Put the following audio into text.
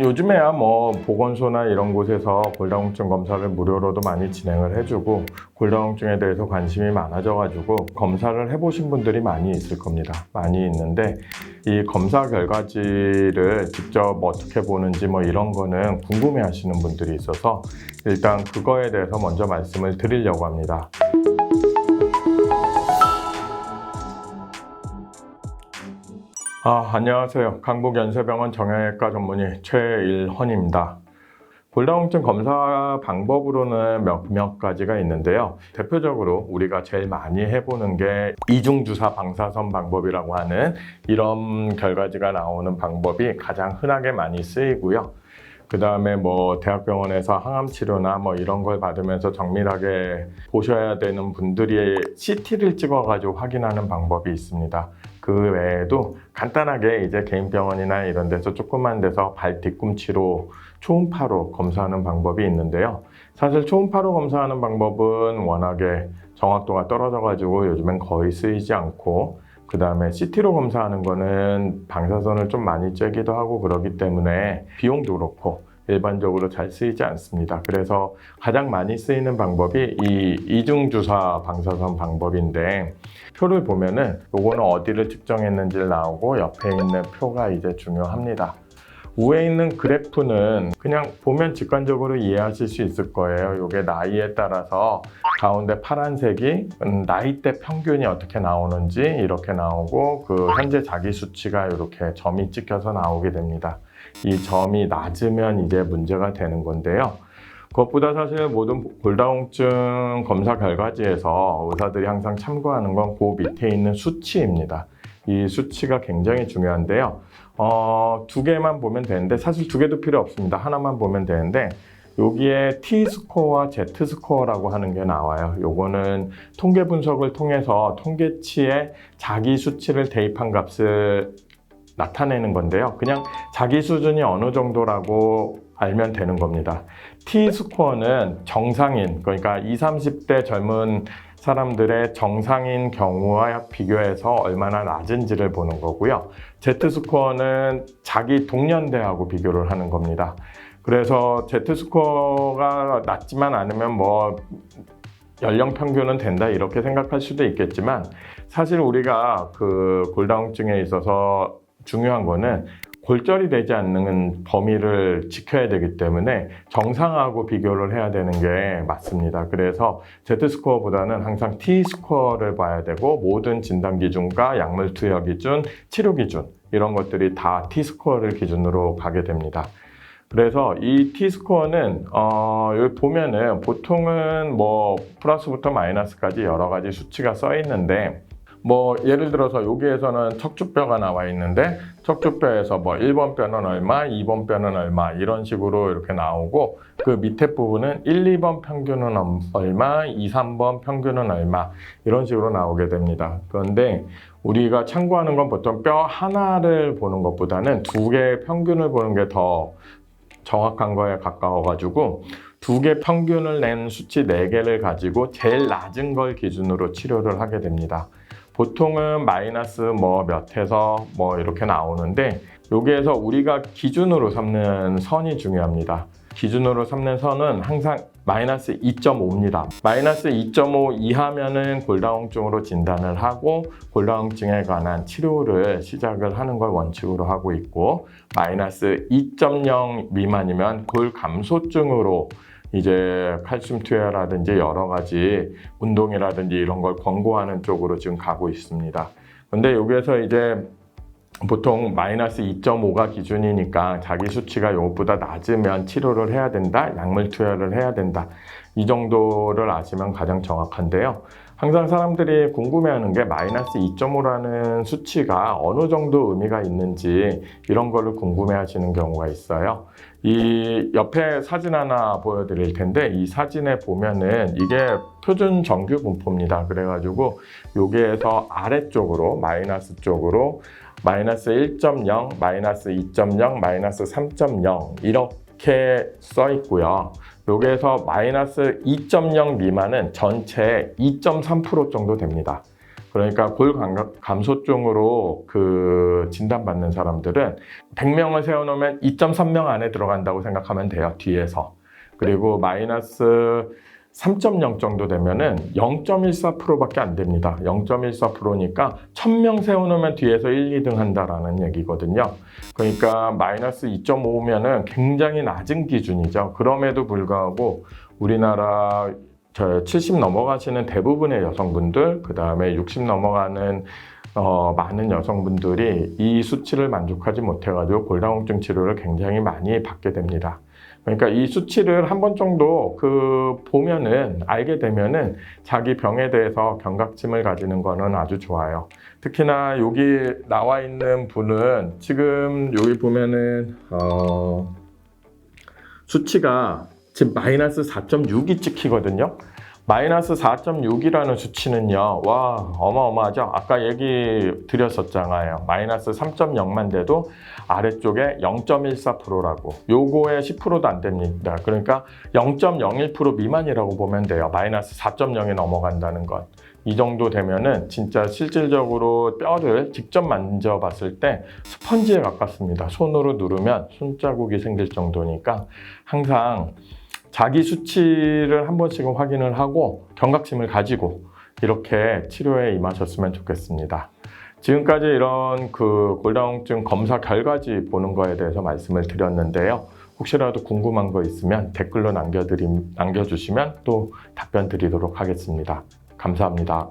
요즘에야 뭐 보건소나 이런 곳에서 골다공증 검사를 무료로도 많이 진행을 해주고 골다공증에 대해서 관심이 많아져가지고 검사를 해보신 분들이 많이 있을 겁니다. 많이 있는데 이 검사 결과지를 직접 어떻게 보는지 뭐 이런 거는 궁금해 하시는 분들이 있어서 일단 그거에 대해서 먼저 말씀을 드리려고 합니다. 아, 안녕하세요. 강북연세병원 정형외과 전문의 최일헌입니다. 골다공증 검사 방법으로는 몇 몇 가지가 있는데요. 대표적으로 우리가 제일 많이 해보는 게 이중주사 방사선 방법이라고 하는 이런 결과지가 나오는 방법이 가장 흔하게 많이 쓰이고요. 그 다음에 뭐 대학병원에서 항암 치료나 뭐 이런 걸 받으면서 정밀하게 보셔야 되는 분들이 CT를 찍어가지고 확인하는 방법이 있습니다. 그 외에도 간단하게 이제 개인 병원이나 이런 데서 조그만 데서 발 뒤꿈치로 초음파로 검사하는 방법이 있는데요. 사실 초음파로 검사하는 방법은 워낙에 정확도가 떨어져가지고 요즘엔 거의 쓰이지 않고 그 다음에 CT로 검사하는 거는 방사선을 좀 많이 쬐기도 하고 그러기 때문에 비용도 그렇고 일반적으로 잘 쓰이지 않습니다. 그래서 가장 많이 쓰이는 방법이 이 이중 주사 방사선 방법인데 표를 보면은 요거는 어디를 측정했는지를 나오고 옆에 있는 표가 이제 중요합니다. 위에 있는 그래프는 그냥 보면 직관적으로 이해하실 수 있을 거예요. 요게 나이에 따라서 가운데 파란색이 음, 나이대 평균이 어떻게 나오는지 이렇게 나오고 그 현재 자기 수치가 이렇게 점이 찍혀서 나오게 됩니다. 이 점이 낮으면 이제 문제가 되는 건데요. 그것보다 사실 모든 골다공증 검사 결과지에서 의사들이 항상 참고하는 건 그 밑에 있는 수치입니다. 이 수치가 굉장히 중요한데요. 어, 두 개만 보면 되는데 사실 두 개도 필요 없습니다. 하나만 보면 되는데 여기에 T 스코어와 Z 스코어라고 하는 게 나와요. 요거는 통계 분석을 통해서 통계치에 자기 수치를 대입한 값을 나타내는 건데요. 그냥 자기 수준이 어느 정도라고 알면 되는 겁니다. T 스코어는 정상인, 그러니까 20, 30대 젊은 사람들의 정상인 경우와 비교해서 얼마나 낮은지를 보는 거고요. Z 스코어는 자기 동년대하고 비교를 하는 겁니다. 그래서 Z 스코어가 낮지만 않으면 뭐 연령 평균은 된다 이렇게 생각할 수도 있겠지만 사실 우리가 그 골다공증에 있어서 중요한 거는 골절이 되지 않는 범위를 지켜야 되기 때문에 정상하고 비교를 해야 되는 게 맞습니다. 그래서 Z스코어보다는 항상 T스코어를 봐야 되고 모든 진단 기준과 약물 투여 기준, 치료 기준 이런 것들이 다 T스코어를 기준으로 가게 됩니다. 그래서 이 T스코어는 어, 여기 보면은 보통은 뭐 플러스부터 마이너스까지 여러 가지 수치가 써 있는데 뭐 예를 들어서 여기에서는 척추뼈가 나와 있는데 척추뼈에서 뭐 1번 뼈는 얼마, 2번 뼈는 얼마 이런 식으로 이렇게 나오고 그 밑에 부분은 1, 2번 평균은 얼마, 2, 3번 평균은 얼마 이런 식으로 나오게 됩니다. 그런데 우리가 참고하는 건 보통 뼈 하나를 보는 것보다는 두 개의 평균을 보는 게 더 정확한 거에 가까워가지고 두개 평균을 낸 수치 네개를 가지고 제일 낮은 걸 기준으로 치료를 하게 됩니다. 보통은 마이너스 뭐 몇에서 뭐 이렇게 나오는데 여기에서 우리가 기준으로 삼는 선이 중요합니다. 기준으로 삼는 선은 항상 마이너스 2.5입니다. 마이너스 2.5 이하면은 골다공증으로 진단을 하고 골다공증에 관한 치료를 시작을 하는 걸 원칙으로 하고 있고 마이너스 2.0 미만이면 골감소증으로 이제 칼슘 투여라든지 여러 가지 운동이라든지 이런 걸 권고하는 쪽으로 지금 가고 있습니다. 근데 여기에서 이제 보통 마이너스 2.5가 기준이니까 자기 수치가 이것보다 낮으면 치료를 해야 된다, 약물 투여를 해야 된다. 이 정도를 아시면 가장 정확한데요. 항상 사람들이 궁금해하는 게 마이너스 2.5라는 수치가 어느 정도 의미가 있는지 이런 거를 궁금해하시는 경우가 있어요. 이 옆에 사진 하나 보여드릴 텐데 이 사진에 보면은 이게 표준 정규 분포입니다. 그래가지고 여기에서 아래쪽으로 마이너스 쪽으로 마이너스 1.0, 마이너스 2.0, 마이너스 3.0 이렇게 써 있고요. 여기에서 마이너스 2.0 미만은 전체 2.3% 정도 됩니다. 그러니까 골 감- 감소증으로 그 진단받는 사람들은 100명을 세워놓으면 2.3명 안에 들어간다고 생각하면 돼요. 뒤에서. 그리고 마이너스 3.0 정도 되면은 0.14%밖에 안 됩니다. 0.14%니까 1000명 세워놓으면 뒤에서 1, 2등 한다라는 얘기거든요. 그러니까 마이너스 2.5면은 굉장히 낮은 기준이죠. 그럼에도 불구하고 우리나라 저70 넘어가시는 대부분의 여성분들, 그 다음에 60 넘어가는 어, 많은 여성분들이 이 수치를 만족하지 못해가지고 골다공증 치료를 굉장히 많이 받게 됩니다. 그러니까 이 수치를 한 번 정도 그 보면은 알게 되면은 자기 병에 대해서 경각심을 가지는 거는 아주 좋아요. 특히나 여기 나와 있는 분은 지금 여기 보면은 어, 수치가 지금 마이너스 4.6이 찍히거든요. 마이너스 4.6이라는 수치는요, 와, 어마어마하죠? 아까 얘기 드렸었잖아요. 마이너스 3.0만 돼도 아래쪽에 0.14%라고. 요거에 10%도 안 됩니다. 그러니까 0.01% 미만이라고 보면 돼요. 마이너스 4.0이 넘어간다는 것. 이 정도 되면은 진짜 실질적으로 뼈를 직접 만져봤을 때 스펀지에 가깝습니다. 손으로 누르면 손자국이 생길 정도니까 항상 자기 수치를 한 번씩은 확인을 하고 경각심을 가지고 이렇게 치료에 임하셨으면 좋겠습니다. 지금까지 이런 그 골다공증 검사 결과지 보는 거에 대해서 말씀을 드렸는데요. 혹시라도 궁금한 거 있으면 댓글로 남겨드림, 남겨주시면 또 답변 드리도록 하겠습니다. 감사합니다.